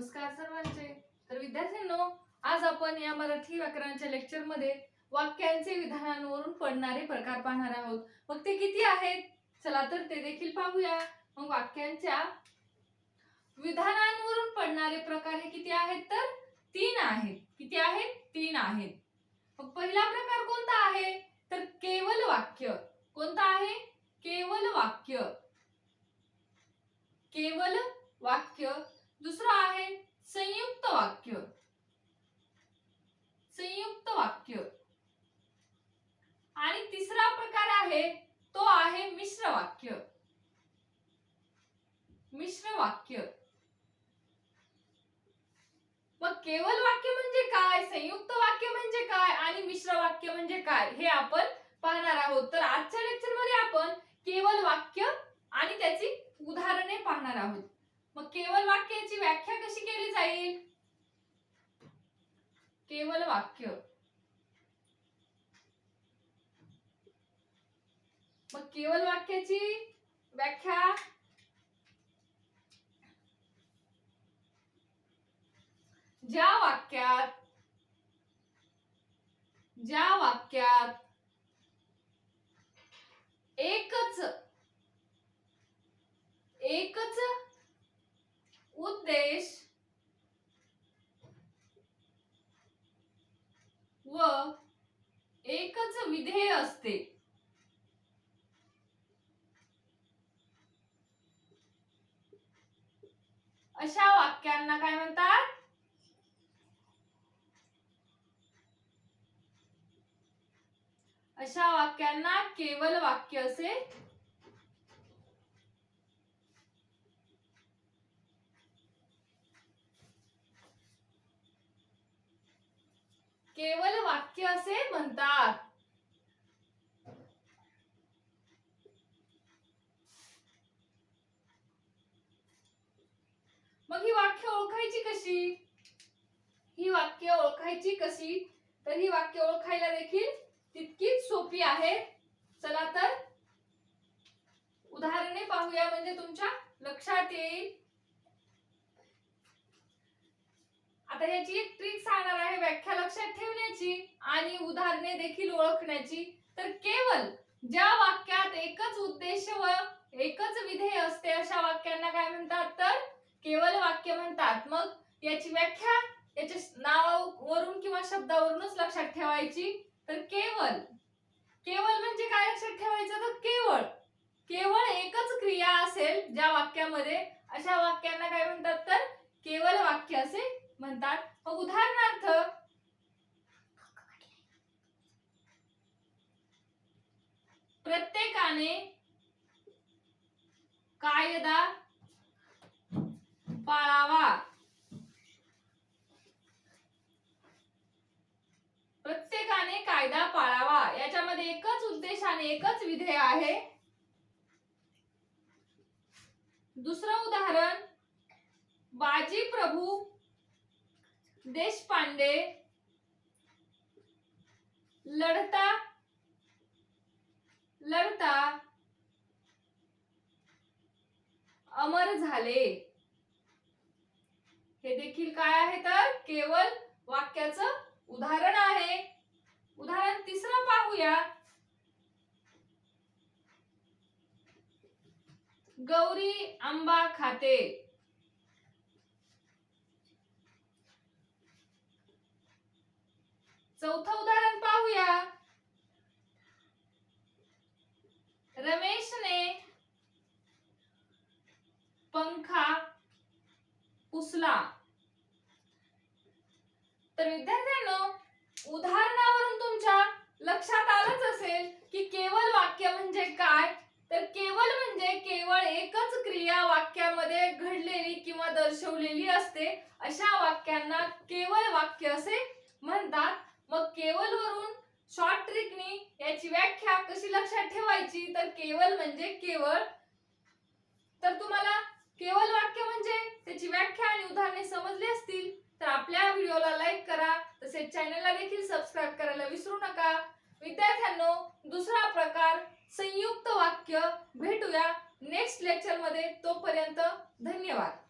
नमस्कार सर्वांचे. तर विद्यार्थ्यांनो आज आपण या मराठी व्याकरणाच्या लेक्चरमध्ये वाक्यांचे विधानांवरून पडणारे प्रकार पाहणार आहोत. मग ते किती आहेत? चला तर ते देखील पाहूया. मग वाक्यांच्या विधानांवरून पडणारे प्रकार हे किती आहेत तर? तीन आहेत. किती आहेत? तीन आहेत. मग पहिला प्रकार कोणता आहे? तर केवल वाक्य. कोणता आहे? केवल वाक्य. केवल वाक्य. दुसरं आहे संयुक्त वाक्य. संयुक्त वाक्य. आणि तिसरा प्रकार आहे तो आहे मिश्र वाक्य. मिश्र वाक्य. मग केवल वाक्य म्हणजे काय संयुक्त वाक्य म्हणजे काय आणि मिश्र वाक्य म्हणजे काय हे आपण पाहणार आहोत. तर आजच्या लेक्चरमध्ये आपण केवल वाक्य आणि त्याची उदाहरणे पाहणार आहोत. केवल वाक्याची व्याख्या कशी केली जाईल? केवल वाक्य. मग केवल वाक्याची व्याख्या? ज्या वाक्यात ज्या वाक्यात एकच एकच उद्देश व एकच विधेय असते. अशा वाक्यांना काय म्हणतात? अशा वाक्यांना केवल वाक्य असे केवल वाक्य असे म्हणतात. मग ही वाक्य ओळखायची कशी? ही वाक्य ओळखायची कशी? तर ही वाक्य ओळखायला देखील तितकीच सोपी आहे. चला तर उदाहरणे पाहूया म्हणजे तुमच्या लक्षात येईल. आता याची एक ट्रिक सांगणार आहे व्याख्या लक्षात ठेवण्याची आणि उदाहरणे देखील ओळखण्याची. तर केवळ ज्या वाक्यात एकच उद्देश व एकच विधेय असते अशा वाक्यांना काय म्हणतात? तर केवळ वाक्य म्हणतात. मग याची व्याख्या याच्या नावावरून किंवा शब्दावरूनच लक्षात ठेवायची. तर केवळ केवळ म्हणजे काय लक्षात ठेवायचं? तर केवळ. केवळ एकच क्रिया असेल ज्या वाक्यामध्ये अशा वाक्यांना काय म्हणतात तर केवळ वाक्य असे म्हणतात मग उदाहरणार्थ प्रत्येकाने कायदा पाळावा. प्रत्येकाने कायदा पाळावा. याच्यामध्ये एकच उद्देश आणि एकच विधेय आहे. दुसरं उदाहरण बाजी प्रभू देशपांडे लढता लढता अमर झाले. हे देखील काय आहे तर? केवळ वाक्याचं उदाहरण आहे. उदाहरण तिसरं पाहूया. गौरी आंबा खाते. चौथं उदाहरण पाहूया. रमेशने पंखा पुसला. तर विद्यार्थ्यांनो उदाहरणावरून तुमच्या लक्षात आलंच असेल की केवळ वाक्य म्हणजे काय? तर केवळ म्हणजे केवळ एकच क्रिया वाक्यामध्ये घडलेली किंवा दर्शवलेली असते. अशा वाक्यांना केवळ वाक्य असे म्हणतात. मग केवल वरून शॉर्ट ट्रिकनी याची व्याख्या कशी लक्षात ठेवायची? तर केवल म्हणजे केवळ. तर तुम्हाला केवल वाक्य म्हणजे? त्याची व्याख्या आणि उदाहरणे समजली असतील तर आपल्या व्हिडिओला लाईक करा. तसेच चॅनलला देखील सबस्क्राईब करायला विसरू नका. विद्यार्थ्यांनो दुसरा प्रकार संयुक्त वाक्य. भेटूया नेक्स्ट लेक्चरमध्ये. तोपर्यंत धन्यवाद.